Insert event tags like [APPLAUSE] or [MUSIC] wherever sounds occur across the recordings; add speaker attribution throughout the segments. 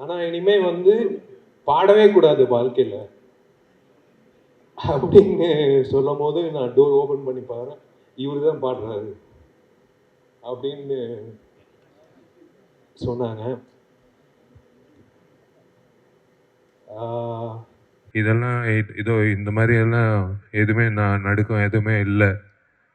Speaker 1: ஆனால் இனிமே வந்து பாடவே கூடாது வாழ்க்கையில். அப்படின்னு சொல்லும் போது நான் டோர் ஓப்பன் பண்ணி பாருறேன் இவர் தான் பாடுறாரு. அப்படின்னு சொன்னாங்க.
Speaker 2: இதெல்லாம் இதோ இந்த மாதிரி எல்லாம் எதுவுமே நான் நடுக்கம் எதுவுமே இல்லை.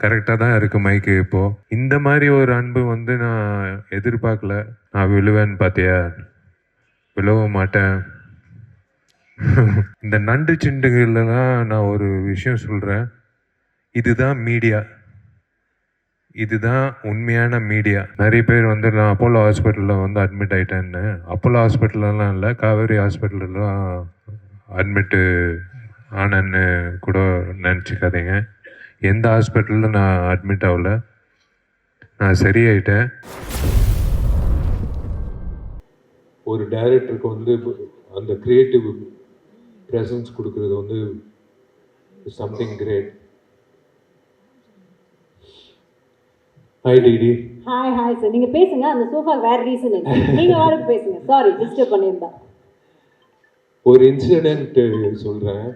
Speaker 2: கரெக்டாக தான் இருக்கு மைக்கு இப்போ. இந்த மாதிரி ஒரு அன்பு வந்து நான் எதிர்பார்க்கல. நான் விழுவேன்னு பார்த்தியா விழவ மாட்டேன். [LAUGHS] இந்த நண்டு சிண்டுகள்ல தான் நான் ஒரு விஷயம் சொல்கிறேன் இதுதான் மீடியா இதுதான் உண்மையான மீடியா நிறைய பேர் வந்து நான் அப்போலோ ஹாஸ்பிட்டலில் வந்து அட்மிட் ஆகிட்டேன்னு அப்போலோ ஹாஸ்பிட்டல்லாம் இல்லை காவேரி ஹாஸ்பிட்டல்லாம் அட்மிட்டு ஆனேன்னு கூட நினச்சிக்காதீங்க. எந்த ஹாஸ்பிட்டலில் நான் அட்மிட் ஆகல. நான் சரியாயிட்டேன்.
Speaker 1: ஒரு டைரக்டருக்கு வந்து அந்த கிரியேட்டிவ் ப்ரெசன்ஸ் கொடுக்கறது வந்து something great hi DD
Speaker 3: hi hi sir நீங்க பேசுங்க. அந்த சோஃபா வேற ரீசன் நீங்க வாடகை [LAUGHS] பேசுங்க. சாரி டிஸ்டர்ப் பண்ணியிருந்தா.
Speaker 1: ஒரு இன்சிடென்ட் சொல்கிறேன்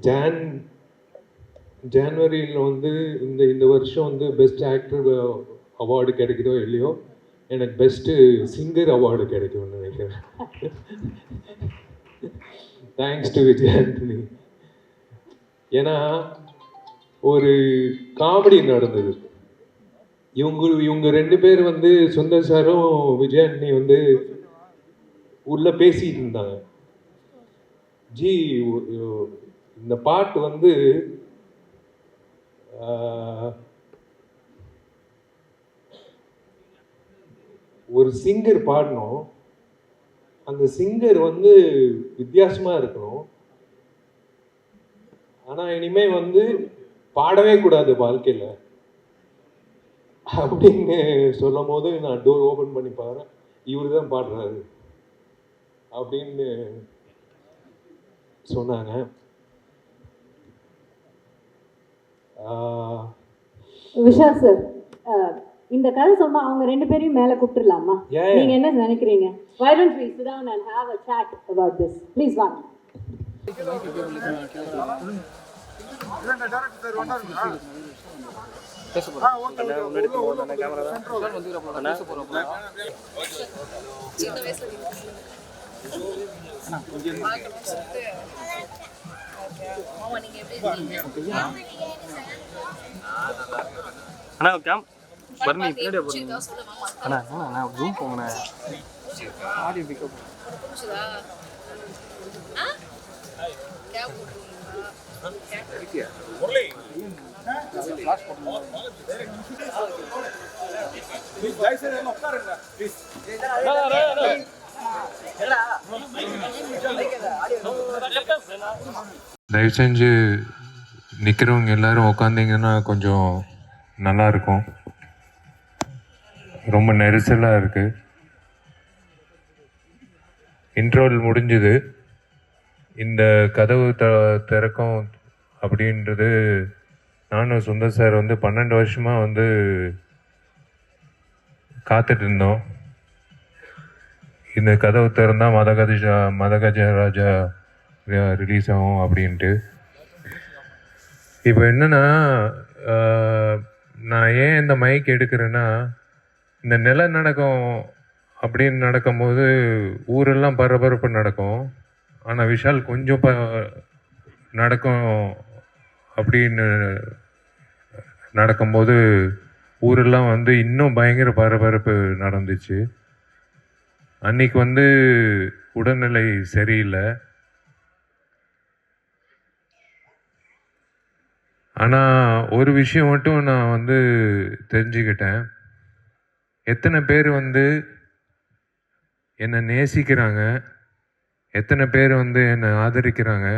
Speaker 1: ஜான் ஜான்வரியில் வந்து இந்த இந்த வருஷம் வந்து பெஸ்ட் ஆக்டர் அவார்டு கிடைக்குதோ இல்லையோ எனக்கு பெஸ்ட்டு சிங்கர் அவார்டு கிடைக்கும்னு நினைக்கிறேன். தேங்க்ஸ் டு விஜய் ஆண்டனி ஏன்னா ஒரு காமெடி நடந்தது. இவங்க இவங்க ரெண்டு பேர் வந்து சுந்தர் சாரும் விஜய் ஆண்டனி வந்து உள்ளே பேசிகிட்டு இருந்தாங்க. ஜி இந்த பாட்டு வந்து ஒரு சிங்கர் பாடணும். அந்த சிங்கர் வந்து வித்தியாசமாக இருக்கணும். ஆனால் இனிமே வந்து பாடவே கூடாது வாழ்க்கையில். அப்படின்னு சொல்லும் போது நான் டோர் ஓப்பன் பண்ணி பாருறேன் இவர் தான் பாடுறாரு. அப்படின்னு சொன்னாங்க.
Speaker 3: விஷா சார் இந்த கதை சொன்னா அவங்க ரெண்டு பேரையும் மேல கூப்பிட்டுலாமா. நீங்க என்ன நினைக்கிறீங்க why don't we sit down and have a chat about this please வாங்க
Speaker 4: அண்ணா கேம் பர்னி பின்னாடி பர்னி அண்ணா அண்ணா நான் ஜூம் போங்கண்ணே. ஆடியோ பிக்கப்
Speaker 2: தயவு செஞ்சு நிற்கிறவங்க எல்லாரும் உக்காந்தீங்கன்னா கொஞ்சம் நல்லாயிருக்கும் ரொம்ப நெரிசலாக இருக்கு. இன்ட்ரோல் முடிஞ்சுது. இந்த கதவு த திறக்கும் அப்படின்றது நானும் சுந்தர் சார் வந்து பன்னெண்டு வருஷமாக வந்து காத்துட்டு இருந்தோம். இந்த கதவு திறந்தால் மதகஜா மதகஜ ராஜா ரிலீஸ் ஆகும் அப்படின்ட்டு. இப்போ என்னென்னா நான் ஏன் இந்த மைக் எடுக்கிறேன்னா இந்த நிலநடுக்கம் அப்படின்னு நடக்கும்போது ஊரெல்லாம் பரபரப்பு நடக்கும். ஆனால் விஷால் கொஞ்சம் ப நடக்கும் அப்படின்னு நடக்கும்போது ஊரெல்லாம் வந்து இன்னும் பயங்கர பரபரப்பு நடந்துச்சு. அன்னைக்கு வந்து உடல்நிலை சரியில்லை. ஆனால் ஒரு விஷயம் மட்டும் நான் வந்து தெரிஞ்சுக்கிட்டேன். எத்தனை பேர் வந்து என்னை நேசிக்கிறாங்க? எத்தனை பேர் வந்து என்னை ஆதரிக்கிறாங்க?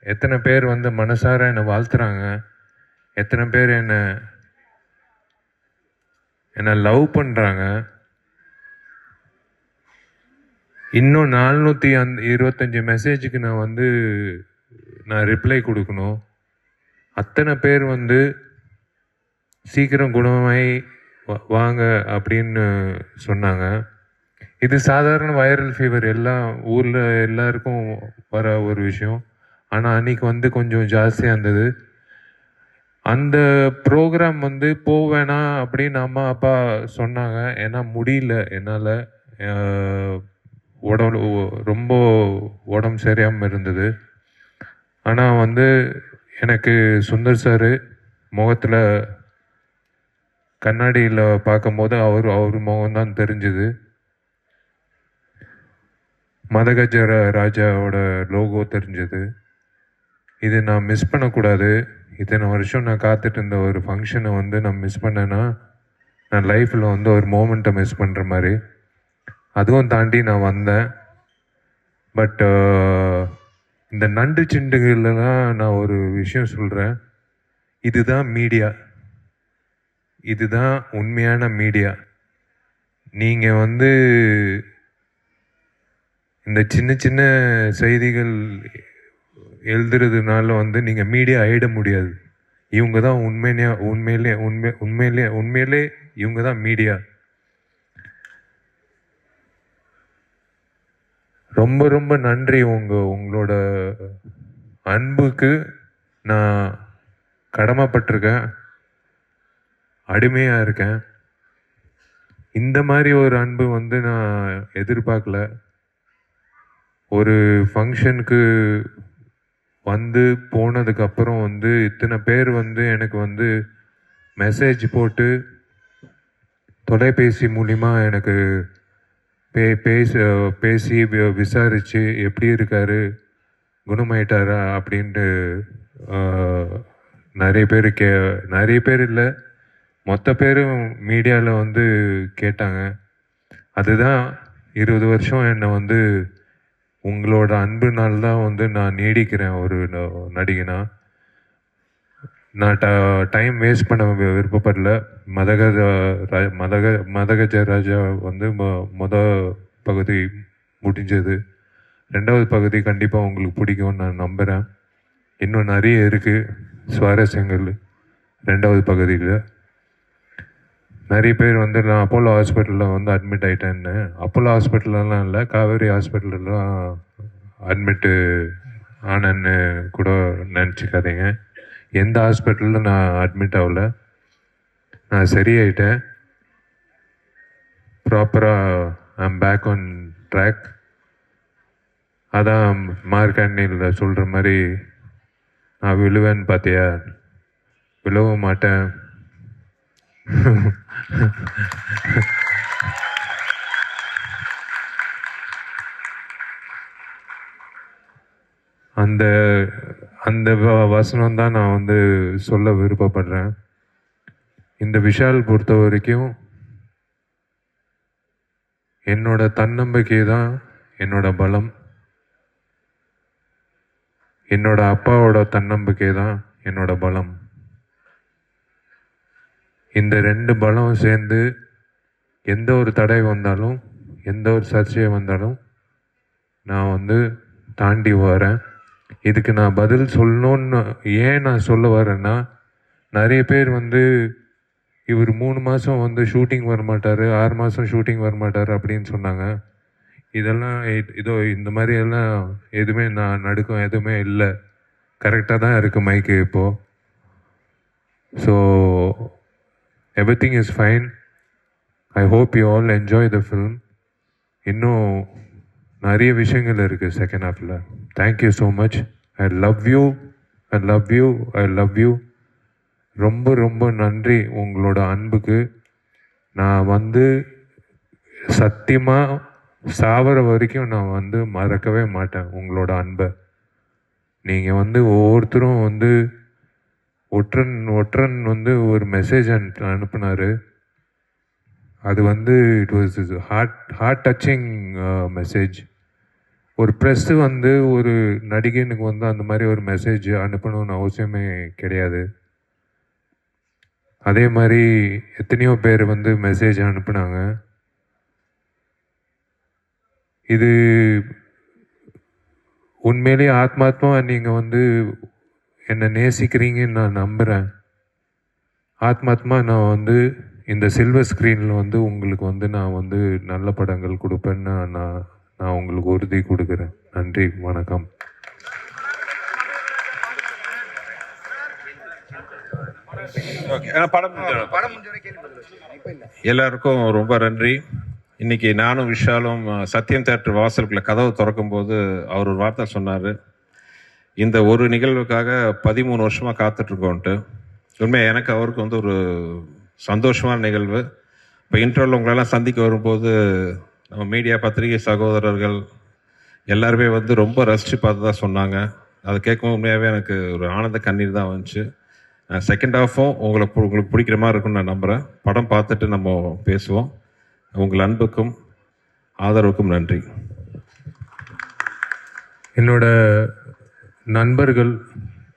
Speaker 2: எத்தனை பேர் வந்து மனசார என்னை வாழ்த்துறாங்க? எத்தனை பேர் என்னை என்னை லவ் பண்ணுறாங்க இன்னும் நானூற்றி அந் இருபத்தஞ்சி மெசேஜுக்கு நான் வந்து நான் ரிப்ளை கொடுக்கணும். அத்தனை பேர் வந்து சீக்கிரம் குணமாய் வாங்க அப்படின்னு சொன்னாங்க. இது சாதாரண வைரல் ஃபீவர் எல்லாம் ஊரில் எல்லாருக்கும் வர ஒரு விஷயம். ஆனால் அன்னைக்கு வந்து கொஞ்சம் ஜாஸ்தியாக இருந்தது. அந்த ப்ரோக்ராம் வந்து போவேணா அப்படின்னு அம்மா அப்பா சொன்னாங்க. ஏன்னா முடியல. என்னால் உடம்பு ரொம்ப உடம்பு சரியாமல் இருந்தது. ஆனால் வந்து எனக்கு சுந்தர் சார் முகத்தில் கண்ணாடியில் பார்க்கும்போது அவர் அவர் முகம் தான் தெரிஞ்சுது. மதகஜ ராஜாவோட லோகோ தெரிஞ்சது. இது நான் மிஸ் பண்ணக்கூடாது. இத்தனை வருஷம் நான் காத்துட்டு இருந்த ஒரு ஃபங்க்ஷனை வந்து நான் மிஸ் பண்ணேன்னா நான் லைஃப்பில் வந்து ஒரு மோமெண்ட்டை மிஸ் பண்ணுற மாதிரி. அதுவும் தாண்டி நான் வந்தேன். பட் இந்த நண்டு சிண்டுகள்லாம் நான் ஒரு விஷயம் சொல்கிறேன் இதுதான் மீடியா இதுதான் உண்மையான மீடியா நீங்கள் வந்து இந்த சின்ன சின்ன செய்திகள் எழுதுறதுனால வந்து நீங்கள் மீடியா ஆயிட முடியாது. இவங்க தான் உண்மையிலே உண்மையிலே உண்மை உண்மையிலே உண்மையிலே இவங்க தான் மீடியா ரொம்ப ரொம்ப நன்றி உங்க உங்களோட அன்புக்கு நான் கடமைப்பட்டிருக்கேன். அடிமையாக இருக்கேன். இந்த மாதிரி ஒரு அன்பு வந்து நான் எதிர்பார்க்கல. ஒரு ஃபங்க்ஷனுக்கு வந்து போனதுக்கப்புறம் வந்து இத்தனை பேர் வந்து எனக்கு வந்து மெசேஜ் போட்டு தொலைபேசி மூலிமா எனக்கு பே பேச பேசி வி- எப்படி இருக்காரு குணமாயிட்டாரா அப்படின்ட்டு நிறைய பேர் கே நிறைய பேர் இல்லை. மொத்த பேரும் மீடியாவில் வந்து கேட்டாங்க. அதுதான் இருபது வருஷம் என்னை வந்து உங்களோட அன்புனால் தான் வந்து நான் நீடிக்கிறேன் ஒரு ந- நடிகனா. நான் ட டைம் வேஸ்ட் பண்ண வி- விருப்பப்படல. மதகஜ ரா- மதக மதகஜ ராஜா வந்து மொ- மொத பகுதி முடிஞ்சது. ரெண்டாவது பகுதி கண்டிப்பாக உங்களுக்கு பிடிக்கும்னு நான் நம்புகிறேன் இன்னும் நிறைய இருக்குது சுவாரஸ்யங்கள். ரெண்டாவது பகுதியில். நிறைய பேர் வந்து நான் அப்போலோ ஹாஸ்பிட்டலில் வந்து அட்மிட் ஆகிட்டேன்னு அப்போலோ ஹாஸ்பிட்டல்லாம் இல்லை காவேரி ஹாஸ்பிட்டல்லாம் அட்மிட்டு ஆனேன்னு கூட நினச்சிக்காதீங்க. எந்த ஹாஸ்பிட்டலில் நான் அட்மிட் ஆகல. நான் சரியாயிட்டேன். ப்ராப்பராக ஐம் பேக் ஆன் ட்ராக் அதான் மார்க்கண்ணில் சொல்கிற மாதிரி நான் விழுவேன்னு பார்த்தியா விழவும் மாட்டேன். [LAUGHS] அந்த அந்த வசனம் தான் நான் வந்து சொல்ல விருப்பப்படுறேன். இந்த விஷால் பொறுத்த வரைக்கும் என்னோட தன்னம்பிக்கை தான் என்னோட பலம். என்னோட அப்பாவோட தன்னம்பிக்கை தான் என்னோட பலம். இந்த ரெண்டு பலம் சேர்ந்து எந்த ஒரு தடை வந்தாலும் எந்த ஒரு சர்ச்சையை வந்தாலும் நான் வந்து தாண்டி வரேன். இதுக்கு நான் பதில் சொல்லணுன்னு ஏன் நான் சொல்ல வரேன்னா நிறைய பேர் வந்து இவர் மூணு மாதம் வந்து ஷூட்டிங் வர மாட்டார் ஆறு மாதம் ஷூட்டிங் வரமாட்டார் அப்படின்னு சொன்னாங்க. இதெல்லாம் இதோ இந்த மாதிரி எல்லாம் எதுவுமே நான் நடுக்கம் எதுவுமே இல்லை. கரெக்டாக தான் இருக்குது மைக்கு இப்போது so everything is fine I hope you all enjoy the film இன்னும் நிறைய விஷயங்கள் இருக்குது செகண்ட் ஹாஃபில் thank you so much I love you I love you I love you ரொம்ப ரொம்ப நன்றி உங்களோட அன்புக்கு. நான் வந்து சத்தியமாக சாவர வரைக்கும் நான் வந்து மறக்கவே மாட்டேன் உங்களோட அன்பை. நீங்கள் வந்து ஒவ்வொருத்தரும் வந்து ஒற்றன் ஒற்றன் வந்து ஒரு மெசேஜ் அனுப்புனார். அது வந்து it was heart heart touching message ஒரு ப்ரெஸ்ஸு வந்து ஒரு நடிகனுக்கு வந்து அந்த மாதிரி ஒரு மெசேஜ் அனுப்பணும்னு அவசியமே கிடையாது. அதே மாதிரி எத்தனையோ பேர் வந்து மெசேஜ் அனுப்புனாங்க. இது உண்மையிலேயே ஆத்மாத்மா நீங்கள் வந்து என்னை நேசிக்கிறீங்கன்னு நான் நம்புகிறேன் ஆத்மாத்மா நான் வந்து இந்த சில்வர் ஸ்க்ரீனில் வந்து உங்களுக்கு வந்து நான் வந்து நல்ல படங்கள் கொடுப்பேன்னு நான் நான் உங்களுக்கு உறுதி கொடுக்குறேன். நன்றி வணக்கம்.
Speaker 5: ஓகே எல்லாருக்கும் ரொம்ப நன்றி. இன்னைக்கு நானும் விஷாலும் சத்யம் தேட்டர் வாசலுக்குள்ள கதவு திறக்கும் போது அவர் ஒரு வார்த்தை சொன்னார். இந்த ஒரு நிகழ்வுக்காக பதிமூணு வருஷமாக காத்துட்ருக்கோன்ட்டு. உண்மையாக எனக்கு அவருக்கு வந்து ஒரு சந்தோஷமான நிகழ்வு. இப்போ இன்டர்வல் உங்களெல்லாம் சந்திக்க வரும்போது நம்ம மீடியா பத்திரிகை சகோதரர்கள் எல்லாருமே வந்து ரொம்ப ரசித்து பார்த்து தான் சொன்னாங்க. அதை கேட்கும் உண்மையாகவே எனக்கு ஒரு ஆனந்த கண்ணீர் தான் வந்துச்சு. செகண்ட் ஹாஃபும் உங்களை பு- உங்களுக்கு பிடிக்கிற மாதிரி இருக்கும்னு நான் நம்புகிறேன் படம் பார்த்துட்டு நம்ம பேசுவோம். உங்கள் அன்புக்கும் ஆதரவுக்கும் நன்றி.
Speaker 2: என்னோட நண்பர்கள்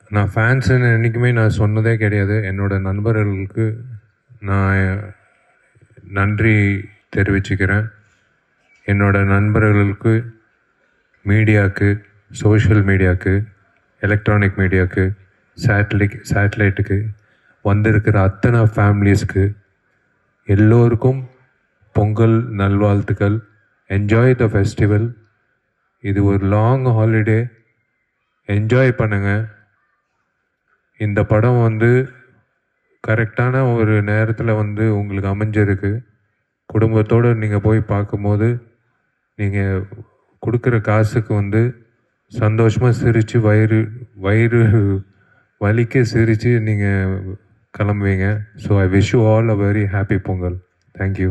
Speaker 2: நான் ஃபேன்ஸுன்னு என்றைக்குமே நான் சொன்னதே கிடையாது. என்னோடய நண்பர்களுக்கு நான் நன்றி தெரிவிச்சுக்கிறேன். என்னோடய நண்பர்களுக்கு மீடியாவுக்கு சோஷியல் மீடியாவுக்கு எலக்ட்ரானிக் மீடியாவுக்கு சேட்டலைட் சேட்டலைட்டுக்கு வந்திருக்கிற அத்தனை ஃபேமிலிஸ்க்கு எல்லோருக்கும் பொங்கல் நல்வாழ்த்துக்கள். என்ஜாய் த ஃபெஸ்டிவல் இது ஒரு லாங் ஹாலிடே என்ஜாய் பண்ணுங்க. இந்த படம் வந்து கரெக்டான ஒரு நேரத்தில் வந்து உங்களுக்கு அமைஞ்சிருக்கு குடும்பத்தோடு நீங்கள் போய் பார்க்கும்போது நீங்கள் கொடுக்குற காசுக்கு வந்து சந்தோஷமாக சிரித்து வயிறு வயிறு வலிக்க சிரித்து நீங்கள் கிளம்புவீங்க. So I wish you all a very happy Pongal. Thank you